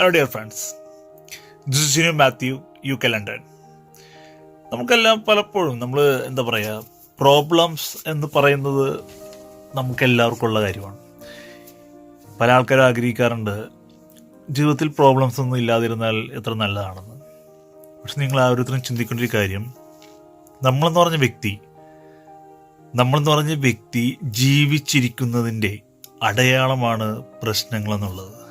Hello dear friends this Jinu Mathew U K London നമുക്കെല്ലാം പലപ്പോഴും നമ്മൾ എന്താ പറയുക പ്രോബ്ലംസ് എന്ന് പറയുന്നത് നമുക്കെല്ലാവർക്കും ഉള്ള കാര്യമാണ്. പല ആൾക്കാരും ആഗ്രഹിക്കാറുണ്ട് ജീവിതത്തിൽ പ്രോബ്ലംസ് ഒന്നും ഇല്ലാതിരുന്നാൽ എത്ര നല്ലതാണെന്ന്. പക്ഷെ നിങ്ങൾ ഓരോരുത്തരും ചിന്തിക്കേണ്ട ഒരു കാര്യം നമ്മളെന്ന് പറഞ്ഞ വ്യക്തി നമ്മളെന്ന് പറഞ്ഞ വ്യക്തി ജീവിച്ചിരിക്കുന്നതിന്റെ അടയാളമാണ് പ്രശ്നങ്ങളെന്നുള്ളത്.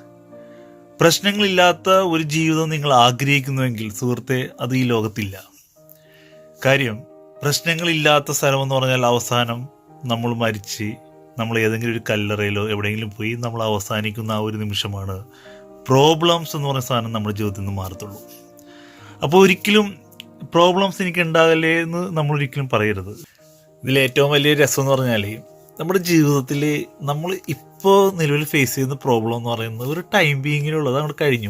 പ്രശ്നങ്ങളില്ലാത്ത ഒരു ജീവിതം നിങ്ങൾ ആഗ്രഹിക്കുന്നുവെങ്കിൽ സുഹൃത്തെ അത് ഈ ലോകത്തില്ല. കാര്യം പ്രശ്നങ്ങളില്ലാത്ത സ്ഥലം എന്ന് പറഞ്ഞാൽ അവസാനം നമ്മൾ മരിച്ച് നമ്മൾ ഏതെങ്കിലും ഒരു കല്ലറയിലോ എവിടെയെങ്കിലും പോയി നമ്മൾ അവസാനിക്കുന്ന ആ ഒരു നിമിഷമാണ് പ്രോബ്ലംസ് എന്ന് പറയുന്ന സാധനം നമ്മുടെ ജീവിതത്തിൽ നിന്ന് മാറത്തുള്ളൂ. അപ്പോൾ ഒരിക്കലും പ്രോബ്ലംസ് എനിക്ക് ഉണ്ടാകല്ലേ എന്ന് നമ്മൾ ഒരിക്കലും പറയരുത്. ഇതിൽ ഏറ്റവും വലിയ രസം എന്ന് പറഞ്ഞാൽ നമ്മുടെ ജീവിതത്തിൽ നമ്മൾ ഇപ്പോൾ നിലവിൽ ഫേസ് ചെയ്യുന്ന പ്രോബ്ലം എന്ന് പറയുന്നത് ഒരു ടൈം ബീങ്ങിലുള്ളത് അങ്ങോട്ട് കഴിഞ്ഞു.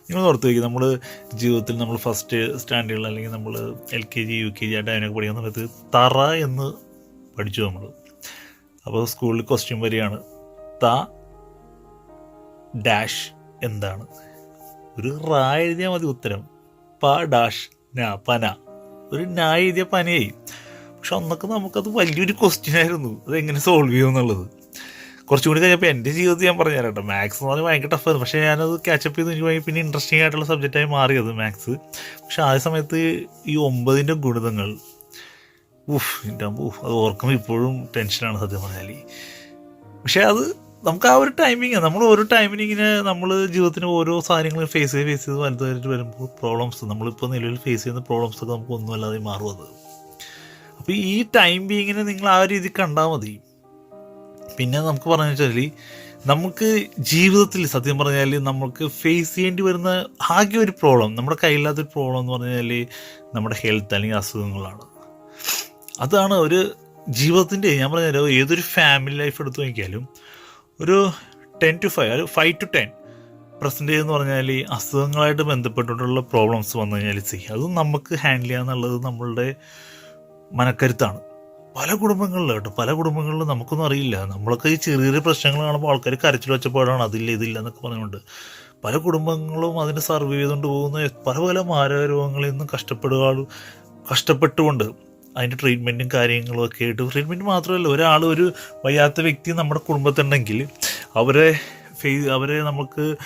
നിങ്ങൾ ഓർത്ത് വയ്ക്കും നമ്മൾ ജീവിതത്തിൽ നമ്മൾ ഫസ്റ്റ് സ്റ്റാൻഡേർഡിൽ അല്ലെങ്കിൽ നമ്മൾ L K G U K G ആ ടൈമിനൊക്കെ പഠിക്കുന്ന സമയത്ത് തറ എന്ന് പഠിച്ചു നമ്മൾ അപ്പോൾ സ്കൂളിൽ ക്വസ്റ്റ്യൻ വരികയാണ് ത ഡാഷ് എന്താണ്? ഒരു റാ എഴുതിയാൽ മതി ഉത്തരം പ ഡാഷ് ന പന. ഒരു നാ എഴുതിയ പനയായി. പക്ഷെ അന്നൊക്കെ നമുക്കത് വലിയൊരു ക്വസ്റ്റ്യൻ ആയിരുന്നു. അത് എങ്ങനെ സോൾവ് ചെയ്യും എന്നുള്ളത്. കുറച്ചും കൂടി കഴിഞ്ഞപ്പോൾ എന്റെ ജീവിതത്തിൽ ഞാൻ പറഞ്ഞു കേട്ടോ. മാത്സ് എന്ന് പറഞ്ഞാൽ ഭയങ്കര ടഫായിരുന്നു പക്ഷേ ഞാനത് ക്യാച്ചപ്പ് ചെയ്ത് എനിക്ക് പിന്നെ ഇൻട്രസ്റ്റിംഗ് ആയിട്ടുള്ള സബ്ജക്റ്റായി മാറിയത് മാത്സ് പക്ഷെ ആ സമയത്ത് ഈ ഒമ്പതിന്റെ ഗുണിതങ്ങൾ ഊഫ് എന്റെ ഊഫ് അത് ഓർക്കുമ്പോൾ ഇപ്പോഴും ടെൻഷനാണ് സത്യം പറഞ്ഞാൽ പക്ഷേ അത് നമുക്ക് ആ ഒരു ടൈമിങ് നമ്മൾ ഓരോ ടൈമിന് ഇങ്ങനെ നമ്മൾ ജീവിതത്തിന് ഓരോ സാധനങ്ങൾ ഫേസ് ചെയ്ത് ഫേസ് ചെയ്ത് വലുതായിട്ട് വരുമ്പോൾ പ്രോബ്ലംസ് നമ്മളിപ്പോൾ നിലവിൽ ഫേസ് ചെയ്യുന്ന പ്രോബ്ലംസ് ഒക്കെ നമുക്ക് ഒന്നുമല്ലാതെ മാറും അത്. അപ്പോൾ ഈ ടൈം ബീങ്ങിനെ നിങ്ങൾ ആ രീതി കണ്ടാൽ മതി. പിന്നെ നമുക്ക് പറഞ്ഞു വെച്ചാൽ നമുക്ക് ജീവിതത്തിൽ സത്യം പറഞ്ഞാൽ നമുക്ക് ഫേസ് ചെയ്യേണ്ടി വരുന്ന ആകെ ഒരു പ്രോബ്ലം നമ്മുടെ കയ്യില്ലാത്തൊരു പ്രോബ്ലം എന്ന് പറഞ്ഞാൽ നമ്മുടെ ഹെൽത്ത് അല്ലെങ്കിൽ അസുഖങ്ങളാണ്. അതാണ് ഒരു ജീവിതത്തിന്റെ ഞാൻ പറഞ്ഞാൽ ഏതൊരു ഫാമിലി ലൈഫ് എടുത്തു നോക്കിയാലും ഒരു ടെൻ ടു ഫൈവ് ഒരു ഫൈവ് ടു ടെൻ പ്രസന്റേജ് എന്ന് പറഞ്ഞാൽ അസുഖങ്ങളായിട്ട് ബന്ധപ്പെട്ടിട്ടുള്ള പ്രോബ്ലംസ് വന്നു കഴിഞ്ഞാൽ ചെയ്യും. അതും നമുക്ക് ഹാൻഡിൽ ചെയ്യാന്നുള്ളത് നമ്മളുടെ മനക്കരുത്താണ്. പല കുടുംബങ്ങളിലും കേട്ടോ പല കുടുംബങ്ങളിലും നമുക്കൊന്നും അറിയില്ല. നമ്മളൊക്കെ ഈ ചെറിയ ചെറിയ പ്രശ്നങ്ങൾ കാണുമ്പോൾ ആൾക്കാർ കരച്ചിൽ വെച്ചപ്പോഴാണ് അതില്ല ഇതില്ല എന്നൊക്കെ പറഞ്ഞുകൊണ്ട്. പല കുടുംബങ്ങളും അതിനെ സർവ് ചെയ്തുകൊണ്ട് പോകുന്ന പല പല മാരകരോഗങ്ങളിൽ നിന്നും കഷ്ടപ്പെടുക കഷ്ടപ്പെട്ടുകൊണ്ട് അതിന്റെ ട്രീറ്റ്മെന്റും കാര്യങ്ങളും ഒക്കെ ആയിട്ട് ട്രീറ്റ്മെന്റ് മാത്രമല്ല ഒരാൾ ഒരു വയ്യാത്ത വ്യക്തി നമ്മുടെ കുടുംബത്തുണ്ടെങ്കിൽ അവരെ ഫേ അവരെ നമുക്ക്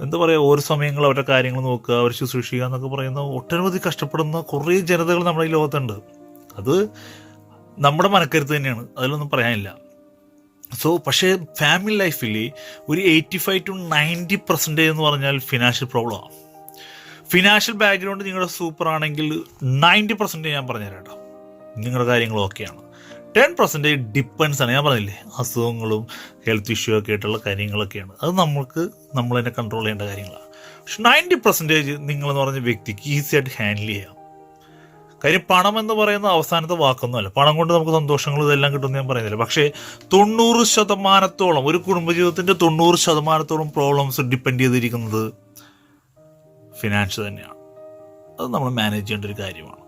എന്താ പറയുക ഓരോ സമയങ്ങൾ അവരുടെ കാര്യങ്ങൾ നോക്കുക അവർ ശുശ്രൂഷിക്കുക എന്നൊക്കെ പറയുന്ന ഒട്ടനവധി കഷ്ടപ്പെടുന്ന കുറേ ജനതകൾ നമ്മുടെ ഈ ലോകത്തുണ്ട്. അത് നമ്മുടെ മനക്കരുത്ത് തന്നെയാണ്. അതിലൊന്നും പറയാനില്ല. സോ പക്ഷേ ഫാമിലി ലൈഫിൽ ഒരു eighty five to ninety percentage എന്ന് പറഞ്ഞാൽ ഫിനാൻഷ്യൽ പ്രോബ്ലമാണ് ഫിനാൻഷ്യൽ ബാക്ക്ഗ്രൗണ്ട് നിങ്ങളുടെ സൂപ്പർ ആണെങ്കിൽ നയന്റി പെർസെന്റേജ് ഞാൻ പറഞ്ഞുതരാം കേട്ടോ. നിങ്ങളുടെ കാര്യങ്ങൾ ഓക്കെയാണ് ടെൻ പെർസെന്റേജ് ഡിപ്പെൻസ് ആണ്. ഞാൻ പറഞ്ഞില്ലേ അസുഖങ്ങളും ഹെൽത്ത് ഇഷ്യൂ ഒക്കെ ആയിട്ടുള്ള കാര്യങ്ങളൊക്കെയാണ് അത് നമ്മൾക്ക് നമ്മൾ തന്നെ കൺട്രോൾ ചെയ്യേണ്ട കാര്യങ്ങളാണ്. പക്ഷെ നയന്റി പെർസെന്റേജ് നിങ്ങളെന്ന് പറഞ്ഞ വ്യക്തിക്ക് ഈസി ആയിട്ട് ഹാൻഡിൽ ചെയ്യാം. കാര്യം പണം എന്ന് പറയുന്ന അവസാനത്തെ വാക്കൊന്നുമല്ല. പണം കൊണ്ട് നമുക്ക് സന്തോഷങ്ങൾ ഇതെല്ലാം കിട്ടുമെന്ന് ഞാൻ പറയുന്നില്ല. പക്ഷേ തൊണ്ണൂറ് ശതമാനത്തോളം ഒരു കുടുംബജീവിതത്തിന്റെ തൊണ്ണൂറ് ശതമാനത്തോളം പ്രോബ്ലംസ് ഡിപ്പെൻഡ് ചെയ്തിരിക്കുന്നത് ഫിനാൻഷ്യൽ തന്നെയാണ്. അത് നമ്മൾ മാനേജ് ചെയ്യേണ്ട ഒരു കാര്യമാണ്.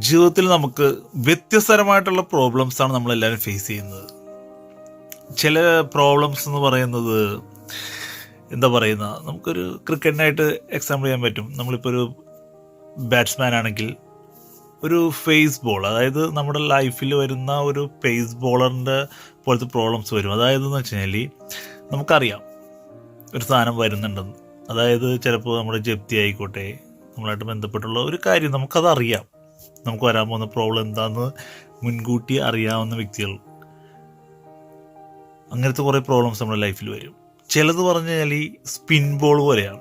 ജീവിതത്തിൽ നമുക്ക് വ്യത്യസ്തരമായിട്ടുള്ള പ്രോബ്ലംസാണ് നമ്മളെല്ലാവരും ഫേസ് ചെയ്യുന്നത്. ചില പ്രോബ്ലംസ് എന്ന് പറയുന്നത് എന്താ പറയുന്ന നമുക്കൊരു ക്രിക്കറ്റിനായിട്ട് എക്സാമ്പിൾ ചെയ്യാൻ പറ്റും. നമ്മളിപ്പോൾ ഒരു ബാറ്റ്സ്മാൻ ആണെങ്കിൽ ഒരു ഫേസ് ബോൾ അതായത് നമ്മുടെ ലൈഫിൽ വരുന്ന ഒരു ഫേസ് ബോളറിന്റെ പോലത്തെ പ്രോബ്ലംസ് വരും. അതായത് എന്ന് വെച്ച് കഴിഞ്ഞാൽ നമുക്കറിയാം ഒരു സാധനം വരുന്നുണ്ടെന്ന്. അതായത് ചിലപ്പോൾ നമ്മുടെ ജപ്തി ആയിക്കോട്ടെ നമ്മളായിട്ട് ബന്ധപ്പെട്ടുള്ള ഒരു കാര്യം നമുക്കത് അറിയാം നമുക്ക് വരാൻ പോകുന്ന പ്രോബ്ലം എന്താണെന്ന് മുൻകൂട്ടി അറിയാവുന്ന വ്യക്തികൾ. അങ്ങനത്തെ കുറേ പ്രോബ്ലംസ് നമ്മുടെ ലൈഫിൽ വരും. ചിലത് പറഞ്ഞു കഴിഞ്ഞാൽ ഈ സ്പിൻ ബോൾ പോലെയാണ്.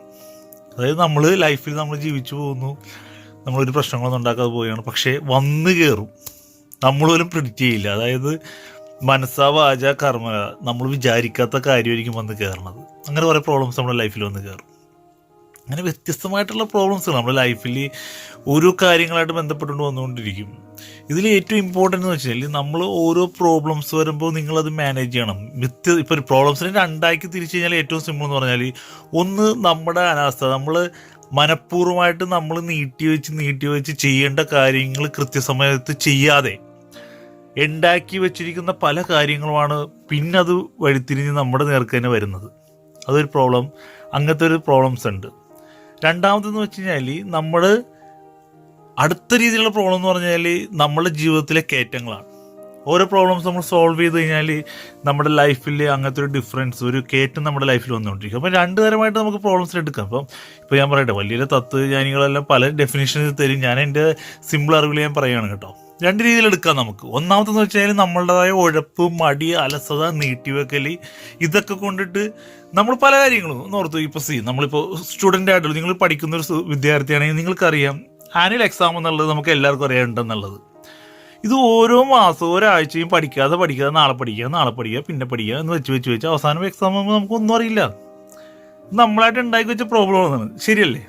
അതായത് നമ്മൾ ലൈഫിൽ നമ്മൾ ജീവിച്ചു പോകുന്നു. നമ്മളൊരു പ്രശ്നങ്ങളൊന്നും ഉണ്ടാക്കാതെ പോവുകയാണ്. പക്ഷേ വന്നു കയറും പോലും പ്രിഡിക്റ്റ് ചെയ്യില്ല. അതായത് മനസ്സാ വാച കർമ്മ. നമ്മൾ വിചാരിക്കാത്ത കാര്യമായിരിക്കും വന്ന് കയറണത് അങ്ങനെ കുറേ പ്രോബ്ലംസ് നമ്മുടെ ലൈഫിൽ വന്ന് കയറും അങ്ങനെ വ്യത്യസ്തമായിട്ടുള്ള പ്രോബ്ലംസ് നമ്മുടെ ലൈഫിൽ ഓരോ കാര്യങ്ങളായിട്ട് ബന്ധപ്പെട്ടുകൊണ്ട് വന്നുകൊണ്ടിരിക്കും. ഇതിൽ ഏറ്റവും ഇമ്പോർട്ടന്റ് എന്ന് വെച്ചാൽ നമ്മൾ ഓരോ പ്രോബ്ലംസ് വരുമ്പോൾ നിങ്ങളത് മാനേജ് ചെയ്യണം. വ്യത്യ ഇപ്പോൾ ഒരു പ്രോബ്ലംസിനെ രണ്ടാക്കി തിരിച്ചു കഴിഞ്ഞാൽ ഏറ്റവും സിമ്പിൾ എന്ന് പറഞ്ഞാൽ ഒന്ന് നമ്മുടെ അനാസ്ഥ. നമ്മൾ മനഃപൂർവമായിട്ട് നമ്മൾ നീട്ടി വെച്ച് നീട്ടി വെച്ച് ചെയ്യേണ്ട കാര്യങ്ങൾ കൃത്യസമയത്ത് ചെയ്യാതെ ഉണ്ടാക്കി വെച്ചിരിക്കുന്ന പല കാര്യങ്ങളുമാണ് പിന്നെ അത് വഴിത്തിരിഞ്ഞ് നമ്മുടെ നേർക്ക് തന്നെ വരുന്നത്. അതൊരു പ്രോബ്ലം അങ്ങനത്തെ ഒരു പ്രോബ്ലംസ് ഉണ്ട്. രണ്ടാമതെന്ന് വെച്ച് കഴിഞ്ഞാൽ നമ്മൾ അടുത്ത രീതിയിലുള്ള പ്രോബ്ലം എന്ന് പറഞ്ഞാൽ നമ്മുടെ ജീവിതത്തിലെ കയറ്റങ്ങളാണ്. ഓരോ പ്രോബ്ലംസ് നമ്മൾ സോൾവ് ചെയ്ത് കഴിഞ്ഞാൽ നമ്മുടെ ലൈഫിൽ അങ്ങനത്തെ ഒരു ഡിഫറൻസ് ഒരു കയറ്റം നമ്മുടെ ലൈഫിൽ വന്നുകൊണ്ടിരിക്കും. അപ്പം രണ്ട് തരമായിട്ട് നമുക്ക് പ്രോബ്ലംസ് എടുക്കാം. അപ്പം ഇപ്പോൾ ഞാൻ പറയട്ടെ വലിയ തത്വജ്ഞാനികളെല്ലാം പല ഡെഫിനേഷൻസ് തരും. ഞാൻ എന്റെ സിമ്പിൾ അറിവിൽ ഞാൻ പറയുകയാണ് കേട്ടോ. രണ്ട് രീതിയിൽ എടുക്കാം നമുക്ക്. ഒന്നാമത്തെന്ന് വെച്ചാൽ നമ്മളുടേതായ ഉഴപ്പ് മടി അലസത നീട്ടിവെക്കൽ ഇതൊക്കെ കൊണ്ടിട്ട് നമ്മൾ പല കാര്യങ്ങളും ഓർത്തു ഇപ്പോൾ സി നമ്മളിപ്പോൾ സ്റ്റുഡന്റ് ആയിട്ടുള്ള നിങ്ങൾ പഠിക്കുന്ന ഒരു വിദ്യാർത്ഥിയാണെങ്കിൽ നിങ്ങൾക്കറിയാം ആനുവൽ എക്സാം എന്നുള്ളത് നമുക്ക് എല്ലാവർക്കും അറിയാനുണ്ടെന്നുള്ളത്. ഇത് ഓരോ മാസവും ഒരാഴ്ചയും പഠിക്കാതെ പഠിക്കാതെ നാളെ പഠിക്കുക നാളെ പഠിക്കുക പിന്നെ പഠിക്കുക എന്ന് വെച്ച് വെച്ച് വെച്ച് അവസാനം എക്സാം ആകുമ്പോൾ നമുക്കൊന്നും അറിയില്ല. നമ്മളായിട്ട് ഉണ്ടാക്കി വെച്ച പ്രോബ്ലമാണ് ശരിയല്ലേ?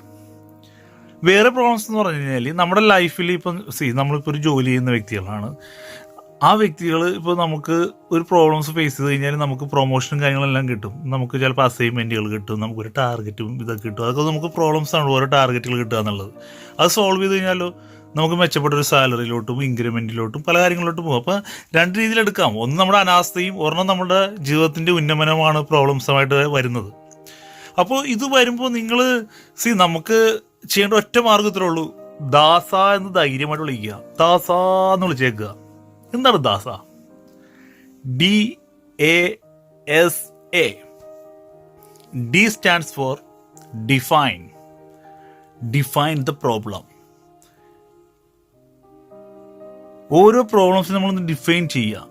വേറെ പ്രോബ്ലംസ് എന്ന് പറഞ്ഞു കഴിഞ്ഞാൽ നമ്മുടെ ലൈഫിൽ ഇപ്പം സി നമ്മളിപ്പോൾ ഒരു ജോലി ചെയ്യുന്ന വ്യക്തികളാണ്. ആ വ്യക്തികൾ ഇപ്പോൾ നമുക്ക് ഒരു പ്രോബ്ലംസ് ഫേസ് ചെയ്ത് കഴിഞ്ഞാൽ നമുക്ക് പ്രൊമോഷനും കാര്യങ്ങളെല്ലാം കിട്ടും. നമുക്ക് ചിലപ്പോൾ അസൈൻമെന്റുകൾ കിട്ടും നമുക്കൊരു ടാർഗറ്റും ഇതൊക്കെ കിട്ടും. അതൊക്കെ നമുക്ക് പ്രോബ്ലംസ് ആണ് ഓരോ ടാർഗറ്റുകൾ കിട്ടുക എന്നുള്ളത്. അത് സോൾവ് ചെയ്ത് കഴിഞ്ഞാലോ? നമുക്ക് മെച്ചപ്പെട്ട ഒരു സാലറിയിലോട്ടും ഇൻക്രിമെന്റിലോട്ടും പല കാര്യങ്ങളിലോട്ടും പോകും. അപ്പോൾ രണ്ട് രീതിയിലെടുക്കാം ഒന്ന് നമ്മുടെ അനാസ്ഥയും ഒരെണ്ണം നമ്മുടെ ജീവിതത്തിന്റെ ഉന്നമനമാണ് പ്രോബ്ലംസുമായിട്ട് വരുന്നത്. അപ്പോൾ ഇത് വരുമ്പോൾ നിങ്ങൾ സി നമുക്ക് ചെയ്യേണ്ട ഒറ്റ മാർഗത്തിലേ ഉള്ളൂ. ദാസ എന്ന് ധൈര്യമായിട്ട് വിളിക്കുക. ദാസ എന്ന് വിളിച്ചേക്കുക. എന്താണ് Dasa? D A S A. D stands for define. Define the problem. ഓരോ പ്രോബ്ലംസും നമ്മളൊന്ന് ഡിഫൈൻ ചെയ്യുക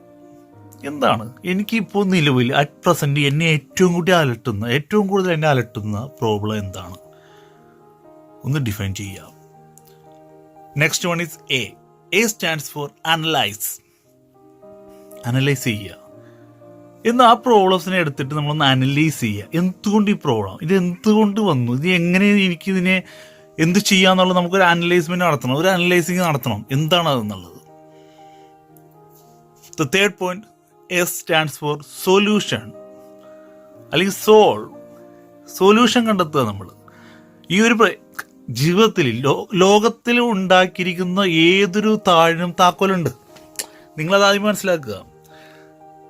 എന്താണ്? എനിക്കിപ്പോൾ നിലവിൽ അറ്റ് പ്രസന്റ് എന്നെ ഏറ്റവും കൂടി അലട്ടുന്ന ഏറ്റവും കൂടുതൽ എന്നെ അലട്ടുന്ന പ്രോബ്ലം എന്താണ്? ഒന്ന് ഡിഫൈൻ ചെയ്യാം. Next one is A A stands for analyse analyse ചെയ്യുക എന്ന് ആ പ്രോബ്ലംസിനെ എടുത്തിട്ട് നമ്മളൊന്ന് അനലൈസ് ചെയ്യുക എന്തുകൊണ്ട് ഈ പ്രോബ്ലം ഇത് എന്തുകൊണ്ട് വന്നു? ഇത് എങ്ങനെ എനിക്കിതിനെ എന്ത് ചെയ്യാന്നുള്ളത് നമുക്കൊരു അനലൈസ്മെന്റ് നടത്തണം. ഒരു അനലൈസിങ് നടത്തണം. എന്താണ് അതെന്നുള്ളത്? The third point S stands for solution അല്ലെങ്കിൽ സോൾ സൊല്യൂഷൻ കണ്ടെത്തുക നമ്മൾ ഈ ഒരു ജീവിതത്തിൽ ലോ ലോകത്തിൽ ഉണ്ടാക്കിയിരിക്കുന്ന ഏതൊരു താഴിനും താക്കോലുണ്ട്. നിങ്ങളത് ആദ്യം മനസ്സിലാക്കുക.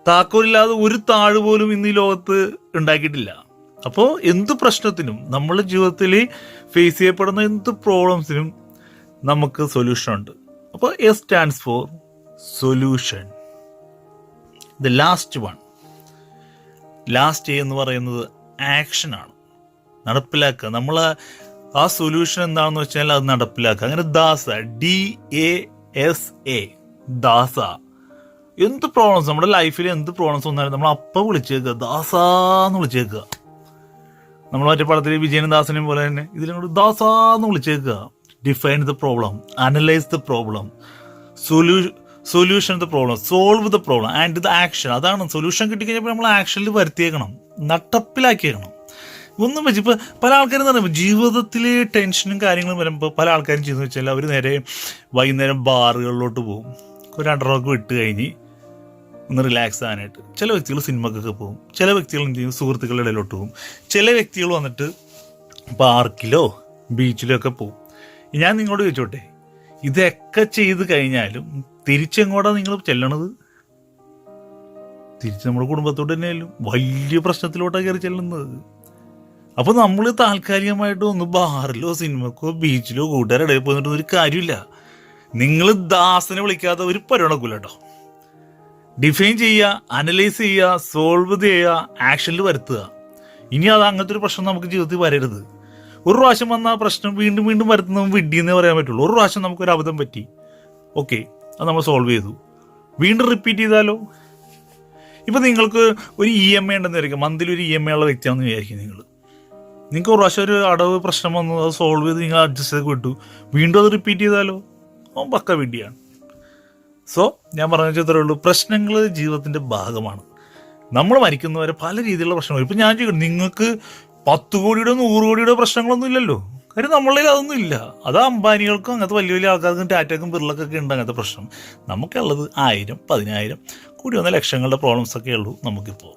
താക്കോലില്ലാതെ ഒരു താഴ് പോലും ഇന്ന് ഈ ലോകത്ത് ഉണ്ടാക്കിയിട്ടില്ല. അപ്പോൾ എന്ത് പ്രശ്നത്തിനും നമ്മുടെ ജീവിതത്തിൽ ഫേസ് ചെയ്യപ്പെടുന്ന എന്ത് പ്രോബ്ലംസിനും നമുക്ക് സൊല്യൂഷൻ ഉണ്ട്. അപ്പോൾ S stands for solution the last one last എന്ന് പറയുന്നത് ആക്ഷനാണ് നടപ്പിലാക്കുക. നമ്മൾ ആ സൊല്യൂഷൻ എന്താണെന്ന് വെച്ചാൽ അത് നടപ്പിലാക്കുക. അങ്ങനെ ദാസ ഡി എ എസ് എ ദാസ. എന്ത് പ്രോബ്ലംസ് നമ്മുടെ ലൈഫിൽ എന്ത് പ്രോബ്ലംസ് വന്നാലും നമ്മൾ അപ്പം വിളിച്ചേക്കുക. ദാസാന്ന് വിളിച്ചേക്കുക. നമ്മൾ മറ്റേ പടത്തിൽ വിജയനും ദാസനെയും പോലെ തന്നെ ഇതിലൂടെ ദാസാന്ന് വിളിച്ചേക്കുക. Define the problem analyse the problem solu solution the problem solve the problem and the action അതാണ് സൊല്യൂഷൻ കിട്ടിക്കഴിഞ്ഞപ്പോൾ നമ്മൾ ആക്ഷനിൽ വരുത്തിയേക്കണം നട്ടപ്പിലാക്കിയേക്കണം. ഒന്നും വെച്ച് ഇപ്പോൾ പല ആൾക്കാരും എന്ന് പറയുമ്പോൾ ജീവിതത്തിൽ ടെൻഷനും കാര്യങ്ങളും വരുമ്പോൾ പല ആൾക്കാരും ചെയ്യുന്നത് വെച്ചാൽ അവർ നേരെ വൈകുന്നേരം ബാറുകളിലോട്ട് പോകും. ഒരു രണ്ടരക്ക് വിട്ട് കഴിഞ്ഞ് ഒന്ന് റിലാക്സ് ആകാനായിട്ട് ചില വ്യക്തികൾ സിനിമക്കൊക്കെ പോകും. ചില വ്യക്തികൾ എന്ത് ചെയ്യും സുഹൃത്തുക്കളുടെ ഇടയിലോട്ട് പോകും. ചില വ്യക്തികൾ വന്നിട്ട് പാർക്കിലോ ബീച്ചിലോ ഒക്കെ പോകും. ഞാൻ നിങ്ങളോട് ചോദിച്ചോട്ടെ ഇതൊക്കെ ചെയ്ത് കഴിഞ്ഞാലും തിരിച്ചെങ്ങോട്ടാണ് നിങ്ങൾ ചെല്ലണത്? തിരിച്ച് നമ്മുടെ കുടുംബത്തോട് തന്നെയായാലും വലിയ പ്രശ്നത്തിലോട്ടാണ് കയറി ചെല്ലുന്നത്. അപ്പോൾ നമ്മൾ താൽക്കാലികമായിട്ട് ഒന്ന് ബാറിലോ സിനിമക്കോ ബീച്ചിലോ കൂട്ടുകാരുടെ ഇടയിൽ ഒരു കാര്യമില്ല. നിങ്ങൾ ദാസനെ വിളിക്കാത്ത ഒരു പരിണക്കൂല കേട്ടോ. ഡിഫൈൻ ചെയ്യുക അനലൈസ് ചെയ്യുക സോൾവ് ചെയ്യുക ആക്ഷനിൽ വരുത്തുക. ഇനി അത് അങ്ങനത്തെ ഒരു പ്രശ്നം നമുക്ക് ജീവിതത്തിൽ വരരുത്. ഒരു പ്രാവശ്യം വന്ന പ്രശ്നം വീണ്ടും വീണ്ടും വരുത്തുന്ന വിഡ്ഡിയെന്നേ പറയാൻ പറ്റുള്ളൂ. ഒരു പ്രാവശ്യം നമുക്കൊരു അബദ്ധം പറ്റി. ഓക്കെ അത് നമ്മൾ സോൾവ് ചെയ്തു. വീണ്ടും റിപ്പീറ്റ് ചെയ്താലോ? ഇപ്പം നിങ്ങൾക്ക് ഒരു ഇ എം ഐ ഉണ്ടെന്ന് വിചാരിക്കും മന്ത്ലി ഒരു ഇ എം ഐ ഉള്ള വ്യക്തിയാണെന്ന് വിചാരിക്കും നിങ്ങൾ. നിങ്ങൾക്ക് ഒരു പ്രാവശ്യം ഒരു അടവ് പ്രശ്നം വന്നു അത് സോൾവ് ചെയ്ത് നിങ്ങൾ അഡ്ജസ്റ്റ് ചെയ്ത് വിട്ടു. വീണ്ടും അത് റിപ്പീറ്റ് ചെയ്താലോ? അവൻ പക്ക വിഡ്ഡിയാണ് സോ ഞാൻ പറഞ്ഞ ഇത്രേ ഉള്ളൂ. പ്രശ്നങ്ങൾ ജീവിതത്തിന്റെ ഭാഗമാണ്. നമ്മൾ മരിക്കുന്നവരെ പല രീതിയിലുള്ള പ്രശ്നങ്ങൾ ഇപ്പം ഞാൻ ചോദിക്കും നിങ്ങൾക്ക് പത്ത് കോടിയുടെ നൂറ് കോടിയുടെ പ്രശ്നങ്ങളൊന്നും ഇല്ലല്ലോ. കാര്യം നമ്മളിൽ അതൊന്നും ഇല്ല. അത് അംബാനികൾക്കും അങ്ങനത്തെ വലിയ വലിയ ആൾക്കാർക്കും ടാറ്റക്കും ബിർളക്കൊക്കെ ഉണ്ട് അങ്ങനത്തെ പ്രശ്നം. നമുക്കുള്ളത് ആയിരം പതിനായിരം കൂടി വന്ന ലക്ഷങ്ങളുടെ പ്രോബ്ലംസ് ഒക്കെ ഉള്ളൂ നമുക്കിപ്പോൾ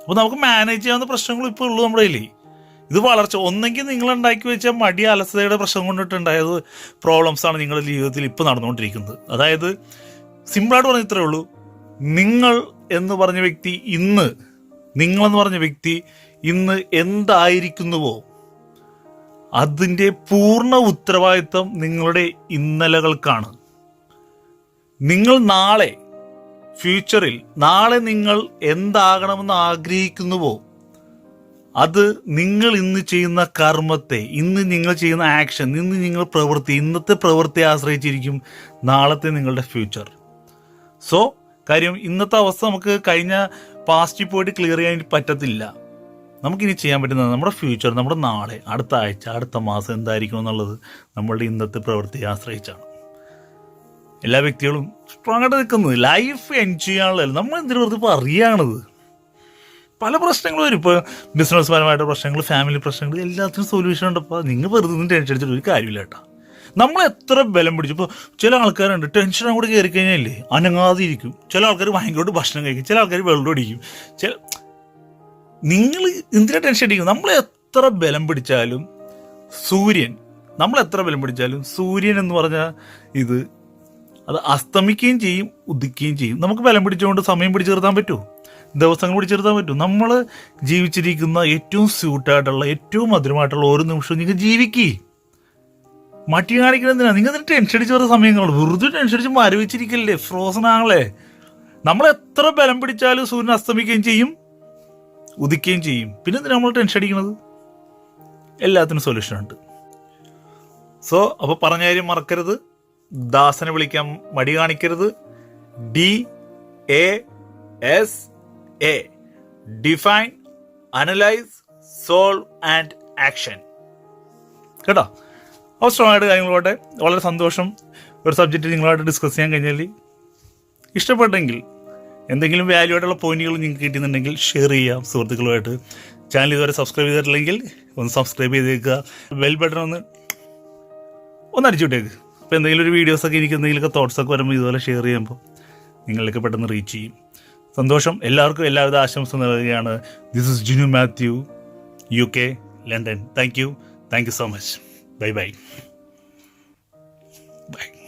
അപ്പോൾ നമുക്ക് മാനേജ് ചെയ്യാവുന്ന പ്രശ്നങ്ങൾ ഇപ്പോൾ ഉള്ളൂ നമ്മുടെ കയ്യിൽ ഇത് വളർച്ച ഒന്നെങ്കിൽ നിങ്ങൾ ഉണ്ടാക്കി വെച്ച മടി അലസതയുടെ പ്രശ്നം കൊണ്ടിട്ടുണ്ടായത് പ്രോബ്ലംസ് ആണ് നിങ്ങളുടെ ജീവിതത്തിൽ ഇപ്പോൾ നടന്നുകൊണ്ടിരിക്കുന്നത്. അതായത് സിമ്പിളായിട്ട് പറഞ്ഞ ഇത്രേ ഉള്ളൂ. നിങ്ങൾ എന്ന് പറഞ്ഞ വ്യക്തി ഇന്ന് നിങ്ങളെന്ന് പറഞ്ഞ വ്യക്തി ഇന്ന് എന്തായിരിക്കുന്നുവോ? അതിന്റെ പൂർണ ഉത്തരവാദിത്വം നിങ്ങളുടെ ഇന്നലകൾക്കാണ്. നിങ്ങൾ നാളെ ഫ്യൂച്ചറിൽ നാളെ നിങ്ങൾ എന്താകണമെന്ന് ആഗ്രഹിക്കുന്നുവോ? അത് നിങ്ങൾ ഇന്ന് ചെയ്യുന്ന കർമ്മത്തെ ഇന്ന് നിങ്ങൾ ചെയ്യുന്ന ആക്ഷൻ ഇന്ന് നിങ്ങൾ പ്രവൃത്തി ഇന്നത്തെ പ്രവൃത്തിയെ ആശ്രയിച്ചിരിക്കും നാളത്തെ നിങ്ങളുടെ ഫ്യൂച്ചർ. സോ കാര്യം ഇന്നത്തെ അവസ്ഥ നമുക്ക് കഴിഞ്ഞ പാസ്റ്റിൽ പോയിട്ട് ക്ലിയർ ചെയ്യാൻ പറ്റത്തില്ല. നമുക്കിനി ചെയ്യാൻ പറ്റുന്നത് നമ്മുടെ ഫ്യൂച്ചർ നമ്മുടെ നാളെ അടുത്ത ആഴ്ച അടുത്ത മാസം എന്തായിരിക്കും എന്നുള്ളത് നമ്മളുടെ ഇന്നത്തെ പ്രവൃത്തിയെ ആശ്രയിച്ചാണ്. എല്ലാ വ്യക്തികളും സ്ട്രോങ് ആയിട്ട് നിൽക്കുന്നത് ലൈഫ് എൻജോയ് ചെയ്യാനുള്ളതല്ല നമ്മൾ എന്തിനു വെറുതെ ഇപ്പോൾ അറിയാണത്? പല പ്രശ്നങ്ങളും വരും. ഇപ്പോൾ ബിസിനസ് പരമായിട്ട് പ്രശ്നങ്ങൾ ഫാമിലി പ്രശ്നങ്ങൾ എല്ലാത്തിനും സൊല്യൂഷൻ ഉണ്ട് അപ്പോൾ നിങ്ങൾ വെറുതെ ടെൻഷൻ അടിച്ചിട്ട് ഒരു കാര്യമില്ല കേട്ടോ. നമ്മൾ എത്ര ബലം പിടിച്ചു. ഇപ്പോൾ ചില ആൾക്കാരുണ്ട് ടെൻഷൻ അങ്ങോട്ട് കയറി കഴിഞ്ഞാലേ അനങ്ങാതെ ഇരിക്കും ചില ആൾക്കാർ ഭയങ്കരമായിട്ട് ഭക്ഷണം കഴിക്കും ചില ആൾക്കാർ വെള്ളം അടിക്കും ചില നിങ്ങൾ എന്തിനാ ടെൻഷൻ അടിക്കും നമ്മൾ എത്ര ബലം പിടിച്ചാലും സൂര്യൻ നമ്മൾ എത്ര ബലം പിടിച്ചാലും സൂര്യൻ എന്ന് പറഞ്ഞാൽ ഇത് അത് അസ്തമിക്കുകയും ചെയ്യും ഉദിക്കുകയും ചെയ്യും. നമുക്ക് ബലം പിടിച്ചുകൊണ്ട് സമയം പിടിച്ചു നിർത്താൻ പറ്റുമോ? ദിവസങ്ങൾ പിടിച്ചു നിർത്താൻ പറ്റും നമ്മൾ ജീവിച്ചിരിക്കുന്ന ഏറ്റവും സ്യൂട്ടായിട്ടുള്ള ഏറ്റവും മധുരമായിട്ടുള്ള ഓരോ നിമിഷവും നിങ്ങൾ ജീവിക്കേ. മടി കാണിക്കണം എന്തിനാ? നിങ്ങൾ ടെൻഷൻ അടിച്ച് വേറെ സമയങ്ങൾ വെറുതെ ടെൻഷൻ അടിച്ച് മരവിച്ചിരിക്കല്ലേ ഫ്രോസൺ ആണല്ലേ? നമ്മൾ എത്ര ബലം പിടിച്ചാലും സൂര്യൻ അസ്തമിക്കുകയും ചെയ്യും ഉദിക്കുകയും ചെയ്യും. പിന്നെ എന്തിനാ നമ്മൾ ടെൻഷൻ അടിക്കണത്? എല്ലാത്തിനും സൊല്യൂഷൻ ഉണ്ട്. സോ അപ്പോൾ പറഞ്ഞ കാര്യം മറക്കരുത്. ദാസനെ വിളിക്കാൻ മടി കാണിക്കരുത്. D A S A define analyse solve and action കേട്ടോ? ആയിട്ട് കാര്യങ്ങളോട്ടെ വളരെ സന്തോഷം. ഒരു സബ്ജക്റ്റ് നിങ്ങളായിട്ട് ഡിസ്കസ് ചെയ്യാൻ കഴിഞ്ഞാൽ ഇഷ്ടപ്പെട്ടെങ്കിൽ എന്തെങ്കിലും വാല്യൂ ആയിട്ടുള്ള പോയിന്റുകൾ നിങ്ങൾക്ക് കിട്ടുന്നുണ്ടെങ്കിൽ ഷെയർ ചെയ്യാം സുഹൃത്തുക്കളുമായിട്ട്. ചാനൽ ഇതുവരെ സബ്സ്ക്രൈബ് ചെയ്തിട്ടില്ലെങ്കിൽ ഒന്ന് സബ്സ്ക്രൈബ് ചെയ്തേക്കുക. ബെൽ ബട്ടൺ ഒന്ന് ഒന്ന് അടിച്ചു വിട്ടേക്ക്. അപ്പോൾ എന്തെങ്കിലും ഒരു വീഡിയോസൊക്കെ എനിക്ക് എന്തെങ്കിലുമൊക്കെ തോട്ട്സൊക്കെ വരുമ്പോൾ ഇതുപോലെ ഷെയർ ചെയ്യുമ്പോൾ നിങ്ങളിലേക്ക് പെട്ടെന്ന് റീച്ച് ചെയ്യും. സന്തോഷം. എല്ലാവർക്കും എല്ലാവിധ ആശംസ നൽകുകയാണ് this is Jinu Mathew U K London thank you thank you so much bye bye bye.